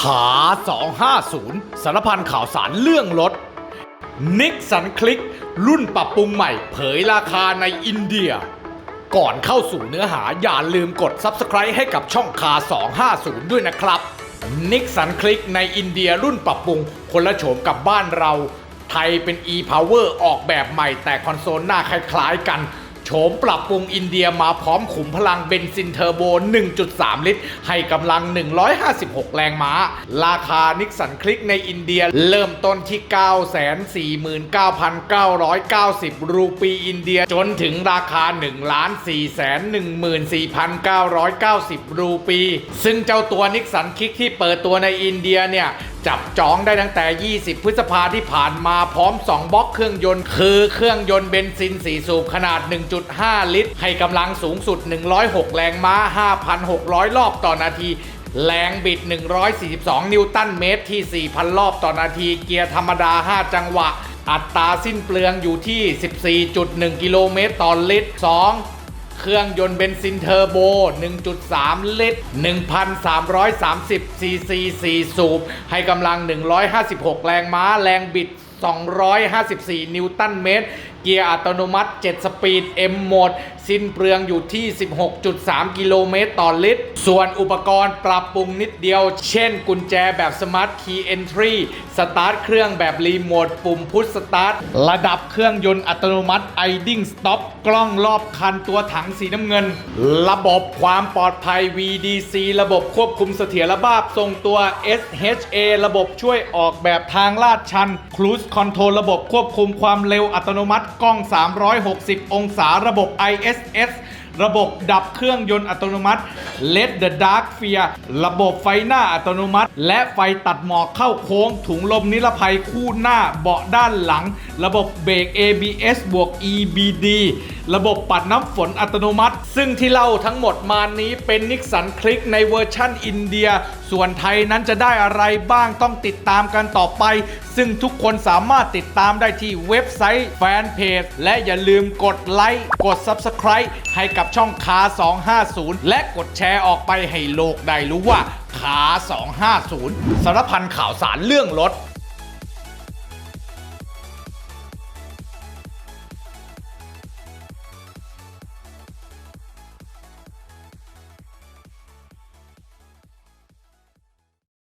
ขา 250 สารพันข่าวสารเรื่องรถ นิกสันคลิก รุ่นปรับปรุงใหม่ เผยราคาในอินเดีย ก่อนเข้าสู่เนื้อหาอย่าลืมกด Subscribe ให้กับช่องคา 250 ด้วยนะครับนิกสันคลิกในอินเดียรุ่นปรับปรุงคนละโฉมกับบ้านเรา ไทยเป็น e-power ออกแบบใหม่แต่คอนโซลหน้าคล้ายๆกัน โฉมปรับปรุงอินเดียมาพร้อมขุมพลังเบนซินเทอร์โบ 1.3 ลิตร ให้กำลัง 156 แรงม้า ราคานิกสันคลิกในอินเดียเริ่มต้นที่ 949,990 รูปีอินเดียจนถึงราคา 1,414,990 รูปี ซึ่งเจ้าตัวนิกสันคลิกที่เปิดตัวในอินเดียเนี่ยจับจองได้ตั้งแต่ 20 พฤษภาที่ผ่านมาพร้อม 2บล็อกเครื่องยนต์ คือเครื่องยนต์เบนซิน 4 สูบขนาด 1.5 ลิตร ให้กำลังสูงสุด 106 แรงม้า 5,600 รอบต่อนาที แรงบิด 142 นิวตันเมตรที่ 4,000 รอบต่อนาที เกียร์ธรรมดา 5 จังหวะ อัตราสิ้นเปลืองอยู่ที่ 14.1 กิโลเมตรต่อลิตร 2 เครื่องยนต์เบนซินเทอร์โบ 1.3 ลิตร 1,330 ซีซี 4 สูบ ให้กำลัง 156 แรงม้า แรงบิด 254 นิวตันเมตร เกียร์อัตโนมัติ 7 สปีด M โหมด สิ้นเปลืองอยู่ที่ 16.3 กิโลเมตรต่อลิตร ส่วนอุปกรณ์ปรับปรุงนิดเดียว เช่นกุญแจแบบ Smart Key Entry สตาร์ทเครื่องแบบรีโมท ปุ่มพุชสตาร์ท ระดับเครื่องยนต์อัตโนมัติ Idling Stop กล้องรอบคันตัวถังสีน้ำเงิน ระบบความปลอดภัย VDC ระบบควบคุมเสถียรภาพทรงตัว SHA ระบบช่วยออกแบบทางลาดชัน Cruise Control ระบบควบคุมความเร็วอัตโนมัติกล้อง 360 องศาระบบ ISS ระบบดับเครื่องยนต์อัตโนมัติ Let the Dark Fear ระบบไฟหน้าอัตโนมัติ และไฟตัดหมอกเข้าโค้ง ถุงลมนิรภัยคู่หน้าเบาะด้านหลัง ระบบเบรก ABS บวก EBD ระบบปัดน้ำฝนอัตโนมัติ ซึ่งที่เล่าทั้งหมดมานี้เป็นนิกสันคลิกในเวอร์ชั่นอินเดีย ส่วนไทยนั้นจะได้อะไรบ้างต้องติดตามกันต่อไป ซึ่งทุกคนสามารถติดตามได้ที่เว็บไซต์แฟนเพจ และอย่าลืมกดไลค์กด Subscribe ให้กับช่องคา 250 และกดแชร์ออกไปให้โลกได้รู้ว่าคา250 สารพันข่าวสารเรื่องรถ